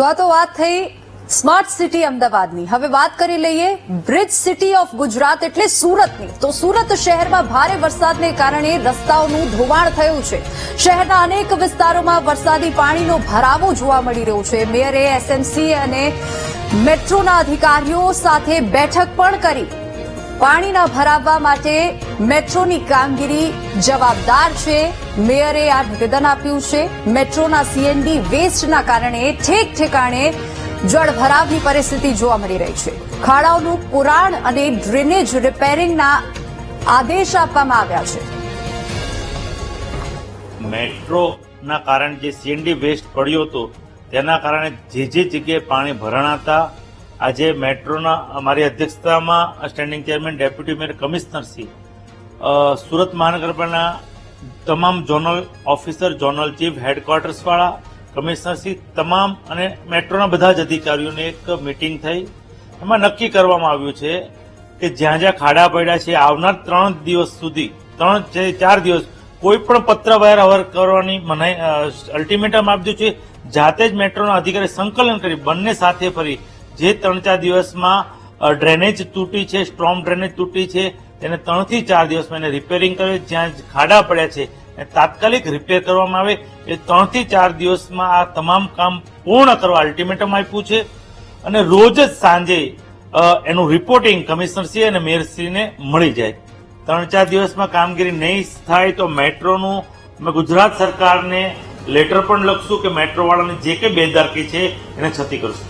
તો આ તો વાત થઈ સ્માર્ટ સિટી અમદાવાદની. હવે વાત કરી લઈએ બ્રિજ સિટી ઓફ ગુજરાત એટલે સુરતની. તો સુરત શહેરમાં ભારે વરસાદને કારણે રસ્તાઓનું ધોવાણ થયું છે. શહેરના અનેક વિસ્તારોમાં વરસાદી પાણીનો ભરાવો જોવા મળી રહ્યો છે. મેયરે એસએમસી અને મેટ્રોના અધિકારીઓ સાથે બેઠક પણ કરી. પાણીના ભરાવવા માટે મેટ્રોની કામગીરી જવાબદાર છે. મેયરે આ નિવેદન આપ્યું છે. મેટ્રોના સીએનડી વેસ્ટના કારણે ઠેક ઠેકાણે જળ ભરાવની પરિસ્થિતિ જોવા મળી રહી છે. ખાડાઓનું પુરાણ અને ડ્રેનેજ રિપેરિંગના આદેશ આપવામાં આવ્યા છે. મેટ્રોના કારણે જે સીએનડી વેસ્ટ પડ્યો હતો, તેના કારણે જે જે જગ્યાએ પાણી ભરાણાતા આજે મેટ્રોના અમારી અધ્યક્ષતામાં સ્ટેન્ડિંગ ચેરમેન ડેપ્યુટી મેયર કમિશનરશ્રી સુરત મહાનગરપાલિકાના તમામ ઝોનલ ઓફિસર ઝોનલ ચીફ હેડક્વાર્ટર્સવાળા કમિશનરશ્રી તમામ અને મેટ્રોના બધા જ અધિકારીઓની એક મિટિંગ થઈ. એમાં નક્કી કરવામાં આવ્યું છે કે જ્યાં જ્યાં ખાડા પડ્યા છે, આવનાર ત્રણ દિવસ સુધી, ત્રણ ચાર દિવસ, કોઈ પણ પત્ર વહેર અવર કરવાની મનાઈ અલ્ટિમેટમ આપ્યું છે. જાતે જ મેટ્રોના અધિકારી સંકલન કરી, બંને સાથે ફરી જે ત્રણ ચાર દિવસમાં ડ્રેનેજ તૂટી છે, સ્ટ્રોમ ડ્રેનેજ તૂટી છે, તેને ત્રણથી ચાર દિવસમાં એને રિપેરિંગ કરે, જ્યાં ખાડા પડ્યા છે એ તાત્કાલિક રિપેર કરવામાં આવે, એ ત્રણથી ચાર દિવસમાં આ તમામ કામ પૂર્ણ કરવા અલ્ટિમેટમ આપ્યું છે. અને રોજ જ સાંજે એનું રિપોર્ટિંગ કમિશનરશ્રી અને મેયરશ્રીને મળી જાય. ત્રણ ચાર દિવસમાં કામગીરી નહીં થાય તો મેટ્રોનું, અમે ગુજરાત સરકારને લેટર પણ લખશું કે મેટ્રોવાળાને જે કંઈ બેદારકી છે, એને છતી કરશું.